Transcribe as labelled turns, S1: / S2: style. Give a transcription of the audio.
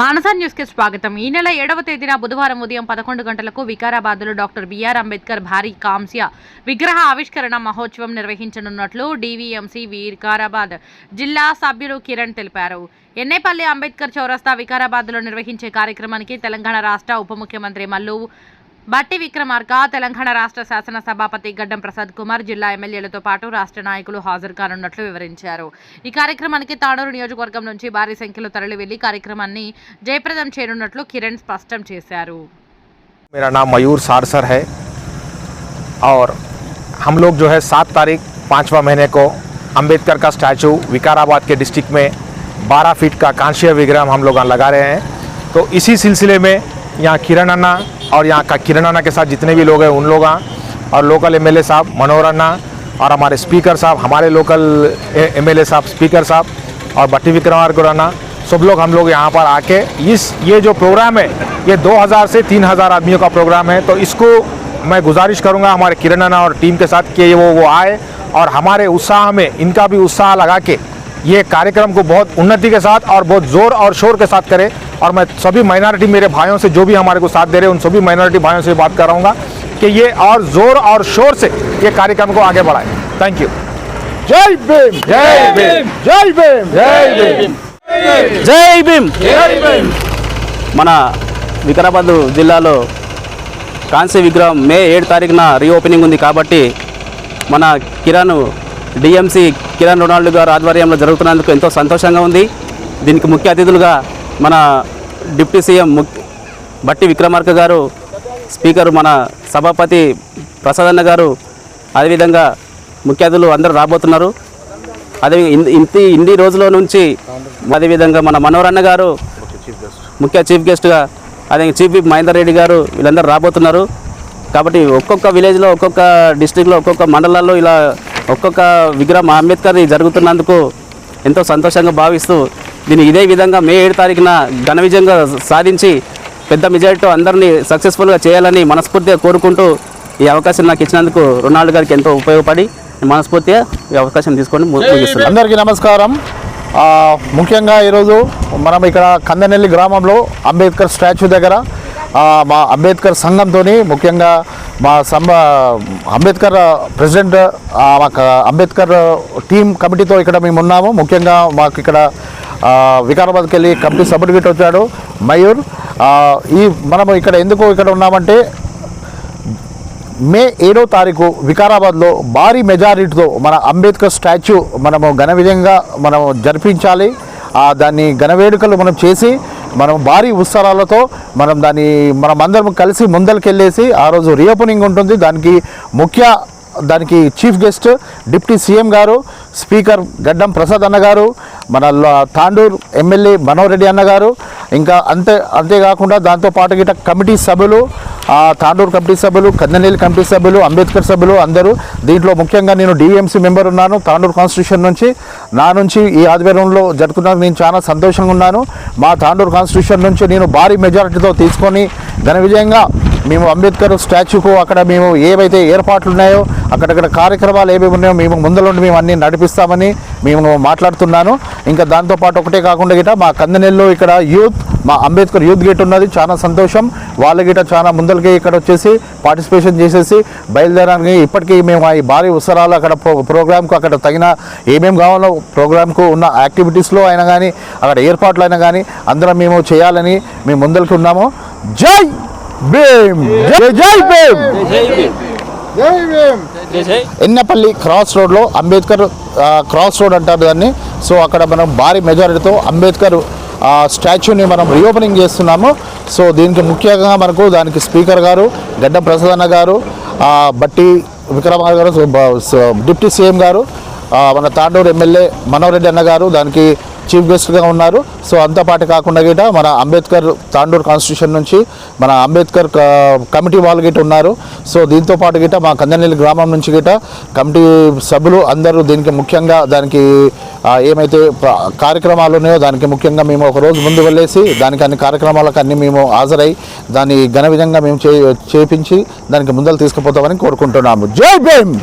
S1: మానసా న్యూస్కి స్వాగతం. ఈ నెల ఏడవ తేదీన బుధవారం ఉదయం పదకొండు గంటలకు వికారాబాద్లో డాక్టర్ బిఆర్ అంబేద్కర్ భారీ కాంస్య విగ్రహ ఆవిష్కరణ మహోత్సవం నిర్వహించనున్నట్లు డివిఎంసి వికారాబాద్ జిల్లా సభ్యులు కిరణ్ తెలిపారు. ఎన్నేపల్లి అంబేద్కర్ చౌరస్తా వికారాబాద్లో నిర్వహించే కార్యక్రమానికి తెలంగాణ రాష్ట్ర ఉప ముఖ్యమంత్రి మల్లు బట్టి విక్రమార్క తెలంగాణ రాష్ట్ర శాసన సభాపతి గడ్డం ప్రసాద్ కుమార్ జిల్లా ఎమ్మెల్యేలతో పాటు రాష్ట్ర నాయకులు హాజరు కానున్నట్లు వివరించారు ఈ కార్యక్రమానికి తాడూరు నియోజకవర్గం నుంచి భారీ సంఖ్యలో తరలి వెళ్లి కార్యక్రమాన్ని జయప్రదం చేయనున్నట్లు కిరణ్ స్పష్టం చేశారు
S2: मेरा नाम मयूर सारसर है और हम लोग जो है सात तारीख पाँचवा महीने को अंबेडकर का स्टैचू विकाराबाद के डिस्ट्रिक्ट में 12 फीट का कांस्य विग्रह हम लोग लगा रहे हैं तो इसी सिलसिले में यहाँ किरण अन्ना और यहाँ का किरण अन्ना के साथ जितने भी लोग हैं, उन लोग और लोकल एमएलए साहब, मनोहर अन्ना और हमारे स्पीकर साहब, हमारे लोकल एमएलए साहब स्पीकर साहब और भट्टी विक्रमार्क अन्ना, सब लोग हम लोग यहाँ पर आके इस, ये जो प्रोग्राम है, ये 2000 से 3000 आदमियों का प्रोग्राम है। तो इसको मैं गुजारिश करूँगा हमारे किरण अन्ना और टीम के साथ कि वो वो आए और हमारे उत्साह में, इनका भी उत्साह लगा के ये कार्यक्रम को बहुत उन्नति के साथ और बहुत जोर और शोर के साथ करें और मैं सभी माइनॉरिटी मेरे भाइयों से जो भी हमारे को साथ दे रहे हैं उन सभी माइनॉरिटी भाइयों से बात कर रहा कि ये और जोर और शोर से ये कार्यक्रम को आगे बढ़ाएं थैंक यू जय भीम जय भीम जय भीम जय भीम
S3: జై భీమ్ మన వికారాబాద్ జిల్లాలో కాంస్య విగ్రహం మే ఏడు తారీఖున రీఓపెనింగ్ ఉంది కాబట్టి మన కిరణ్ డిఎంసి కిరణ్ రొనాల్డ్ గారు ఆధ్వర్యంలో జరుగుతున్నందుకు ఎంతో సంతోషంగా ఉంది. దీనికి ముఖ్య అతిథులుగా మన డిప్యూటీ సీఎం ముక్ బట్టి విక్రమార్క గారు స్పీకర్ మన సభాపతి ప్రసాదన్న గారు అదేవిధంగా ముఖ్య అతిథులు అందరూ రాబోతున్నారు. అదే ఇంత ఇన్ని రోజుల నుంచి అదేవిధంగా మన మనోరన్న గారు ముఖ్య చీఫ్ గెస్ట్గా అదే చీఫ్ విప్ మహేందర్ రెడ్డి గారు వీళ్ళందరూ రాబోతున్నారు. కాబట్టి ఒక్కొక్క విలేజ్లో ఒక్కొక్క డిస్టిక్లో ఒక్కొక్క మండలాల్లో ఇలా ఒక్కొక్క విగ్రహం అంబేద్కర్ జరుగుతున్నందుకు ఎంతో సంతోషంగా భావిస్తూ దీన్ని ఇదే విధంగా మే ఏడు తారీఖున ఘన విజయంగా సాధించి పెద్ద మెజార్టీతో అందరినీ సక్సెస్ఫుల్గా చేయాలని మనస్ఫూర్తిగా కోరుకుంటూ ఈ అవకాశం నాకు ఇచ్చినందుకు రొనాల్డ్ గారికి ఎంతో ఉపయోగపడి మనస్ఫూర్తిగా ఈ అవకాశం తీసుకొని ముగిస్తున్నాను
S4: అందరికీ నమస్కారం. ముఖ్యంగా ఈరోజు మనం ఇక్కడ కందనెల్లి గ్రామంలో అంబేద్కర్ స్టాచ్యూ దగ్గర మా అంబేద్కర్ సంఘంతో ముఖ్యంగా మా సంబ అంబేద్కర్ ప్రెసిడెంట్ ఆ, మాకు అంబేద్కర్ టీం కమిటీతో ఇక్కడ మేము ఉన్నాము. ముఖ్యంగా మాకు ఇక్కడ వికారాబాద్కి వెళ్ళి కమిటీ సభ్యుడు వచ్చాడు మయూర్. ఈ మనము ఇక్కడ ఎందుకు ఇక్కడ ఉన్నామంటే మే ఏడో తారీఖు వికారాబాద్లో భారీ మెజారిటీతో మన అంబేద్కర్ స్టాచ్యూ మనము ఘన విజయంగా మనం జరిపించాలి. దాన్ని ఘన వేడుకలు మనం చేసి మనం భారీ ఉత్సవాలతో మనం దాన్ని మనం అందరం కలిసి ముందరికెళ్ళేసి ఆ రోజు రీఓపెనింగ్ ఉంటుంది. దానికి ముఖ్య దానికి చీఫ్ గెస్ట్ డిప్యూటీ సీఎం గారు స్పీకర్ గడ్డం ప్రసాద్ అన్న గారు మన తాండూర్ ఎమ్మెల్యే మనోహర్ రెడ్డి అన్న గారు ఇంకా అంతే అంతేకాకుండా దాంతో పాటు గిట్ట కమిటీ సభ్యులు తాండూరు కమిటీ సభ్యులు కందనేలి కమిటీ సభ్యులు అంబేద్కర్ సభ్యులు అందరూ. దీంట్లో ముఖ్యంగా నేను డిఎంసీ మెంబర్ ఉన్నాను తాండూరు కాన్స్టిట్యూషన్ నుంచి. నా నుంచి ఈ ఆధ్వర్యంలో జరుగుతున్నందుకు నేను చాలా సంతోషంగా ఉన్నాను. మా తాండూరు కాన్స్టిట్యూషన్ నుంచి నేను భారీ మెజారిటీతో తీసుకొని ఘన విజయంగా మేము అంబేద్కర్ స్టాచ్యూకు అక్కడ మేము ఏవైతే ఏర్పాట్లు ఉన్నాయో అక్కడక్కడ కార్యక్రమాలు ఏమేమి ఉన్నాయో మేము ముందలుండి మేము అన్నీ నడిపిస్తామని మేము మాట్లాడుతున్నాను. ఇంకా దాంతోపాటు ఒకటే కాకుండా గిట మా కందనెల్లో ఇక్కడ యూత్ మా అంబేద్కర్ యూత్ గేట్ ఉన్నది. చాలా సంతోషం. వాళ్ళ గిట చాలా ముందలకి ఇక్కడ వచ్చేసి పార్టిసిపేషన్ చేసేసి బయలుదేరడానికి ఇప్పటికీ మేము ఈ భారీ ఉత్సరాలు అక్కడ ప్రో ప్రోగ్రామ్కు అక్కడ తగిన ఏమేమి కావాలో ప్రోగ్రామ్కు ఉన్న యాక్టివిటీస్లో అయినా కానీ అక్కడ ఏర్పాట్లు అయినా కానీ అందరం మేము చేయాలని మేము ముందరికి ఉన్నాము. జై! భీమ్. జై జై భీమ్. జై భీమ్. ఎన్నపల్లి క్రాస్ రోడ్లో అంబేద్కర్ క్రాస్ రోడ్ అంటారు దాన్ని. సో అక్కడ మనం భారీ మెజారిటీతో అంబేద్కర్ స్టాచ్యూని మనం రీఓపెనింగ్ చేస్తున్నాము. సో దీనికి ముఖ్యంగా మనకు దానికి స్పీకర్ గారు గడ్డం ప్రసాదన్న గారు బట్టి విక్రమార్ గారు డిప్యూటీ సీఎం గారు మన తాండూరు ఎమ్మెల్యే మనోహర్ రెడ్డి అన్న గారు దానికి చీఫ్ గెస్ట్గా ఉన్నారు. సో అంతా పాటు కాకుండా గిట మన అంబేద్కర్ తాండూరు కాన్స్టిట్యూషన్ నుంచి మన అంబేద్కర్ కమిటీ వాళ్ళు గిట ఉన్నారు. సో దీంతో పాటు గిట మా కందనెల్లి గ్రామం నుంచి గిట కమిటీ సభ్యులు అందరూ దీనికి ముఖ్యంగా దానికి ఏమైతే కార్యక్రమాలు ఉన్నాయో దానికి ముఖ్యంగా మేము ఒక రోజు ముందు వెళ్ళేసి దానికి అన్ని కార్యక్రమాలకు అన్ని మేము హాజరై దాన్ని ఘన విధంగా మేము చేపించి దానికి ముందలు తీసుకుపోతామని కోరుకుంటున్నాము. జై భీమ్!